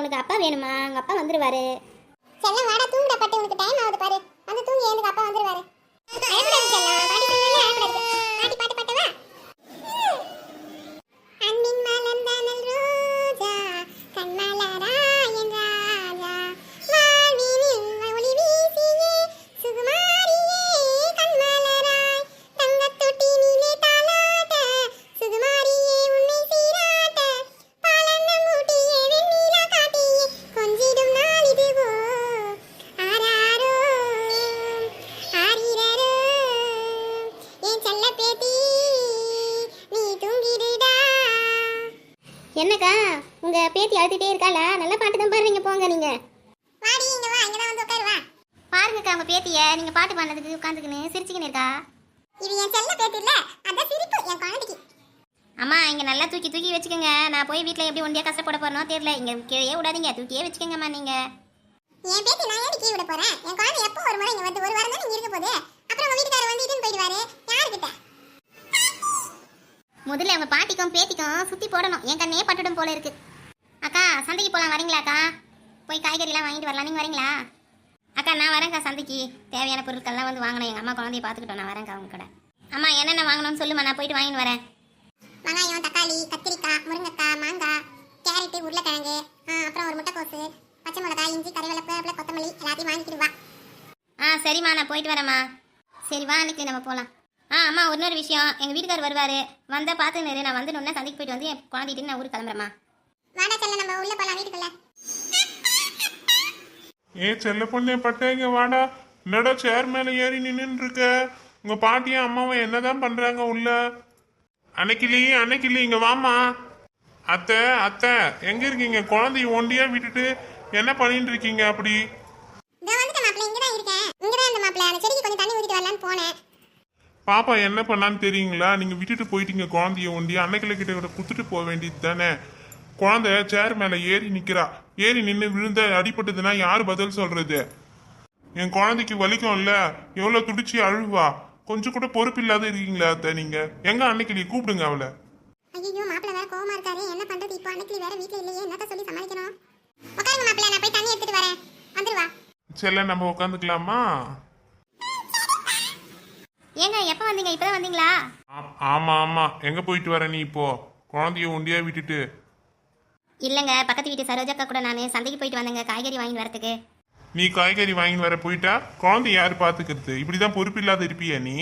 உனக்கு அப்பா வேணுமா? உங்க அப்பா வந்துருவாரு. செல்லம் வாடா தூங்குடா பட்டு உனக்கு டைம் ஆகுது பாரு. வந்து தூங்கி எழுந்துக்கு அப்பா வந்துருவாரு. செல்லம்? என்னக்கா? உங்க பேத்தி அழுதுட்டே இருக்காள. நல்ல பாட்டு தான் பாடுறீங்க. போங்க நீங்க. வாடி இங்க வா இங்க வந்து உட்காரு வா. பாருங்கக்கா உங்க பேத்திய. நீங்க பாட்டு பாடுறதுக்கு உட்காந்துக்கின்னு சிரிச்சுக்கின்னு இருக்கா? இது என் செல்ல பேத்தி இல்ல. அதான் சிரிப்பு என் குழந்தைக்கு அம்மா இங்க நல்லா தூக்கி தூக்கி வச்சுக்கோங்க. நான் போய் வீட்ல எப்படி ஒண்டியா கஷ்டப்பட போறனோ தெரியல. இங்க கீழே விடாதீங்க. தூக்கியே வச்சுக்கோங்கம்மா நீங்க. என் பேத்தி நான் ஏன் கீழ விட போறேன்? என் குழந்தை எப்போ ஒரு முறை இங்க வந்து ஒரு வாரம் தான் இங்க இருக்க போகுது அப்புறம் உங்க வீட்டுக்காரர் வந்து இதுன்னு போயிடுவாரு யாருக்கிட்ட முதல்ல அவங்க பேத்திக்கும் சுத்தி போடணும். என் கண்ணே பட்டுடும் போல இருக்கு. அக்கா சந்தைக்கு போலாம். வரீங்களாக்கா போய் காய்கறிலாம் வாங்கிட்டு வரலாம். நீங்க வரீங்களா? அக்கா நான் வரேன்க்கா சந்தைக்கு. தேவையான பொருட்கள்லாம் வந்து வாங்கணும். எங்க அம்மா குழந்தைய பார்த்துக்கிட்டோம். நான் வரேன்க்கா அவங்க கூட. அம்மா என்னென்ன வாங்கணும்னு சொல்லுமா நான் போயிட்டு வாங்கிட்டு வரேன். வெங்காயம் தக்காளி கத்திரிக்காய் முருங்கைக்காய் மாங்காய் கேரட்டு உருளைக்கிழங்கு அப்புறம் ஒரு முட்டைக்கோசு பச்சை மிளகாய் இஞ்சி கறிவேப்பிலை வேப்பிலை கொத்தமல்லி எல்லாத்தையும் வாங்கிக்கிட்டு வா ஆ சரிம்மா. நான் போயிட்டு வரேம்மா. சரி வா அன்னைக்கு நம்ம போகலாம் ஆ அம்மா இன்னொரு விஷயம். எங்கள் வீட்டுக்கார் வருவார். வந்தால் பார்த்துன்னு நான் வந்து இன்னும் சந்தைக்கு போயிட்டு வந்து என் குழந்தைட்டு நான் ஊருக்கு கிளம்புறேம்மா. வாடா செல்ல நம்ம உள்ள போலாம் வீட்டுக்குள்ள. ஏ செல்ல பொண்ணே பட்டேங்க வாடா. என்னடா சேர் மேல ஏறி நின்னுட்டு இருக்க உங்க பாட்டியும் அம்மாவும் என்னதான் பண்றாங்க உள்ள? அன்னைக்கிளி அன்னைக்கிளி இங்க வாமா அத்தை அத்தை எங்க இருக்கீங்க? குழந்தைய ஒண்டியா விட்டுட்டு என்ன பண்ணிட்டு இருக்கீங்க அப்படி? இதோ வந்துட்ட மாப்பிள்ள. இங்க தான் இருக்கேன். இங்க தான் இந்த மாப்பிள்ள. அந்த செடிக்கு கொஞ்சம் தண்ணி ஊத்திட்டு வரலான்னு போனேன். பாப்பா என்ன பண்ணான்னு தெரியுங்களா? நீங்க விட்டுட்டு போயிட்டீங்க குழந்தைய ஒண்டி. அன்னைக்கிள கிட்ட கூட குத்துட்டு போக வேண்டியது தானே? குழந்தை சேர் மேல ஏறி நிக்கிறா. ஏறி நின்று விழுந்த அடிபட்டதுன்னா யார் பதில் சொல்றது? என் குழந்தைக்கு வலிக்கும்ல. எவ்வளவு துடிச்சு அழுவா. கொஞ்சம் கூட பொறுப்பு இல்லாத இருக்கீங்களா அத்தை நீங்க? எங்க அன்னைக்கிளி கூப்பிடுங்க அவளை. ஐயோ மாப்பிள்ள வேற கோவமா இருக்காரு. என்ன பண்றது? இப்போ அன்னைக்கு வேற வீட்ல இல்லையே. என்னத்த சொல்லி சமாளிக்கணும்? உட்காருங்க மாப்பிள்ள. நான் போய் தண்ணி எடுத்துட்டு வரேன். வந்துருவா செல்ல நம்ம உட்காந்துக்கலாமா? வந்தீங்க இப்போ தான் வந்தீங்களா ஆமா ஆமா. எங்க போயிட்டு வர நீ இப்போ? குழந்தைய ஒண்டியா விட்டுட்டு. இல்லைங்க பக்கத்து வீட்டு சரோஜாக்கா கூட நான் சந்தைக்கு போயிட்டு வந்தேங்க காய்கறி வாங்கிட்டு வரதுக்கு. நீ காய்கறி வாங்கிட்டு வர போயிட்டா? குழந்தை யாரு பாத்துக்கிறது? இப்படிதான் பொறுப்பு இல்லாத இருப்பியா நீ?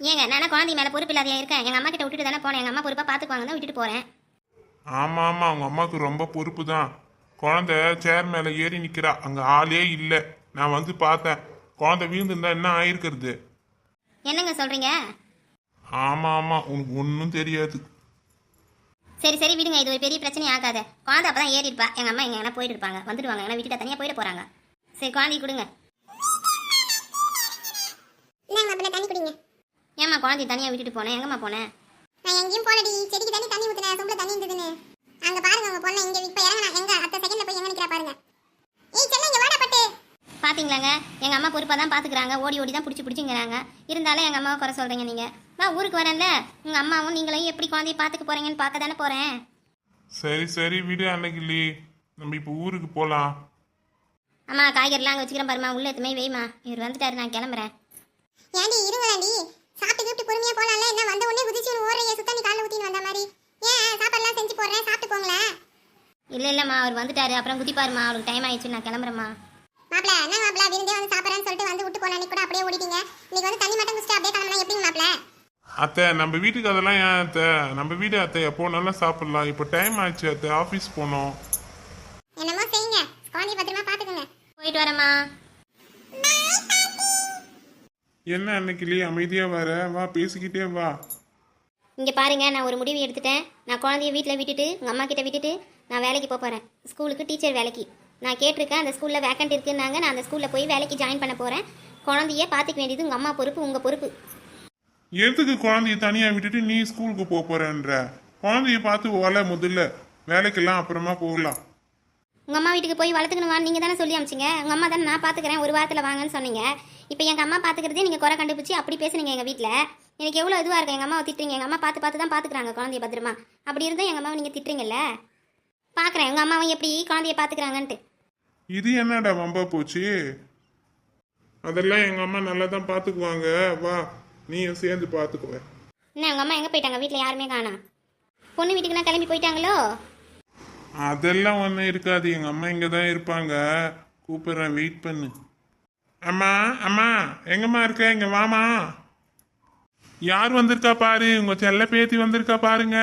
ஏங்க நான் குழந்தை மேலே பொறுப்பு இல்லாதையா இருக்கேன். எங்கள் அம்மா கிட்ட விட்டுட்டு தானே போனேன். எங்கள் அம்மா பொறுப்பாக பார்த்துக்குவாங்க தான் விட்டுட்டு போகிறேன் ஆமா ஆமா. அவங்க அம்மாவுக்கு ரொம்ப பொறுப்பு தான் குழந்தை சேர் மேல ஏறி நிக்கிறா. அங்க ஆளே இல்ல. நான் வந்து பார்த்தேன். குழந்தை வீழ்ந்திருந்தா என்ன ஆயிருக்கிறது? என்னங்க சொல்கிறீங்க ஆமா ஆமா. உனக்கு ஒன்றும் தெரியாது. சரி சரி விடுங்க. இது ஒரு பெரிய பிரச்சனை ஆகாத. குழந்தை அப்போ தான் ஏறி இருப்பா. எங்கள் அம்மா எங்கன்னா போயிட்டு இருப்பாங்க. வந்துடுவாங்க. ஏன்னா விட்டுட்டு தனியாக போயிட போகிறாங்க சரி குழந்தைக்கு கொடுங்க. இந்தாங்க மாப்பிள்ள தண்ணி குடிங்க. ஏம்மா குழந்தைய தனியாக விட்டுட்டு போனேன் எங்கம்மா போனேன் நான் எங்கேயும் போலடி செடிக்கு தண்ணி தண்ணி ஊத்துனேன். சொம்புல தண்ணி இருந்ததுன்னு. அங்க பாருங்க உங்க பொண்ணு இங்க இப்ப இறங்கினா எங்க? அத்த செகண்ட்ல போய் எங்க நிக்கிறா பாருங்க ஏய் செல்ல இங்க வாடா பட்டு பார்த்தீங்களாங்க எங்கள் அம்மா பொறுப்பாக தான் பார்த்துக்குறாங்க ஓடி ஓடி தான் பிடிச்சி பிடிச்சிங்கிறாங்க. இருந்தாலும் எங்கள் அம்மாவை குறை சொல்கிறீங்க நீங்கள் நான் ஊருக்கு வரேன்ல. உங்கள் அம்மாவும் நீங்களும் எப்படி குழந்தைய பார்த்துக்க போகிறீங்கன்னு பார்க்க தானே போகிறேன் சரி சரி விடு அன்னைக்கிளி நம்ம இப்போ ஊருக்கு போலாம். அம்மா காய்கறிலாம் அங்கே வச்சுக்கிறேன் பாருமா உள்ள எத்துமே வெய்மா இவர் வந்துட்டாரு நான் கிளம்புறேன். ஏண்டி இருங்களாண்டி சாப்பிட்டு கிப்ட்டு பொறுமையா போலாம்ல? என்ன வந்த உடனே குதிச்சு ஓரைய சுத்தண்ணி கால்ல ஊத்தின்னு வந்த மாதிரி. ஏன் சாப்பாடுலாம் செஞ்சு போடுறேன்? சாப்பிட்டு போங்களேன். இல்லை இல்லைம்மா. அவர் வந்துட்டாரு. அப்புறம் குதிப்பாருமா அவருக்கு டைம் ஆயிடுச்சு நான் கிளம்புறேம்மா. மாப்பிள என்ன மாப்பிள விருந்தே வந்து சாப்பிட்றேன்னு சொல்லிட்டு வந்து விட்டு போன அன்னைக்கு கூட அப்படியே ஓடிட்டீங்க. இன்னைக்கு வந்து தண்ணி மட்டும் குடிச்சிட்டு அப்படியே கிளம்பினா எப்படி மாப்பிள? அத்தை நம்ம வீட்டுக்கு அதெல்லாம் ஏன் அத்தை? நம்ம வீடு அத்தை எப்போ நல்லா சாப்பிடலாம். இப்போ டைம் ஆயிடுச்சு அத்தை ஆஃபீஸ் போனோம். என்னமோ செய்யுங்க. குழந்தைய பத்திரமா பாத்துக்கோங்க போயிட்டு வரேம்மா. என்ன அன்னைக்கிளி அமைதியா வர. வா பேசிக்கிட்டே வா. இங்கே பாருங்க நான் ஒரு முடிவு எடுத்துட்டேன். நான் குழந்தைய வீட்டில் விட்டுட்டு உங்கள் அம்மா கிட்ட விட்டுட்டு நான் வேலைக்கு போக போகிறேன் ஸ்கூலுக்கு டீச்சர் வேலைக்கு. நான் கேட்டிருக்கேன் அந்த ஸ்கூலில் வேக்கண்ட் இருக்குன்னாங்க. நான் அந்த ஸ்கூலில் போய் வேலைக்கு ஜாயின் பண்ண போகிறேன் குழந்தைய பார்த்துக்க வேண்டியது உங்கள் அம்மா பொறுப்பு உங்கள் பொறுப்பு. எதுக்கு குழந்தைய தனியா விட்டுட்டு நீ ஸ்கூலுக்கு போக போறேன்ற? குழந்தைய பார்த்து ஓல முதல்ல. வேலைக்கெல்லாம் அப்புறமா போகலாம். உங்கள் அம்மா வீட்டுக்கு போய் வளர்த்துக்கணும்? நீங்கள் தானே சொல்லி அமிச்சிங்க உங்கள் அம்மா தானே நான் பார்த்துக்கிறேன். ஒரு வாரத்தில் வாங்கன்னு சொன்னீங்க. இப்போ எங்கள் அம்மா பார்த்துக்கிறதே நீங்கள் குறை கண்டுபிடிச்சி அப்படி பேசுனீங்க எங்கள் வீட்டில் எனக்கு எவ்வளோ இதுவாக இருக்கு? எங்கள் அம்மாவை திட்டுறீங்க. எங்கள் அம்மா பார்த்து பார்த்து தான் பார்த்துக்குறாங்க குழந்தைய பத்திரமா. அப்படி இருந்தால் எங்கள் அம்மாவை நீங்கள் திட்டுறீங்கல்ல? பார்க்குறேன். உங்கள் அம்மாவும் எப்படி குழந்தைய பார்த்துக்கிறாங்கன்ட்டு. இது என்னடா வம்பா போச்சு? அதெல்லாம் எங்க அம்மா நல்லா தான் பாத்துக்குவாங்க. வா நீயும் சேர்ந்து பாத்துக்குவ என்ன உங்கள் அம்மா எங்கே போயிட்டாங்க? வீட்டில் யாருமே காணோம் பொண்ணு வீட்டுக்குலாம் கிளம்பி போயிட்டாங்களோ? அதெல்லாம் ஒன்றும் இருக்காது. எங்க அம்மா இங்க தான் இருப்பாங்க. கூப்பிடுறேன் வெயிட் பண்ணு. அம்மா அம்மா எங்கம்மா இருக்க? இங்க வாமா யார் வந்திருக்கா பாரு? உங்க செல்ல பேத்தி வந்திருக்கா பாருங்க.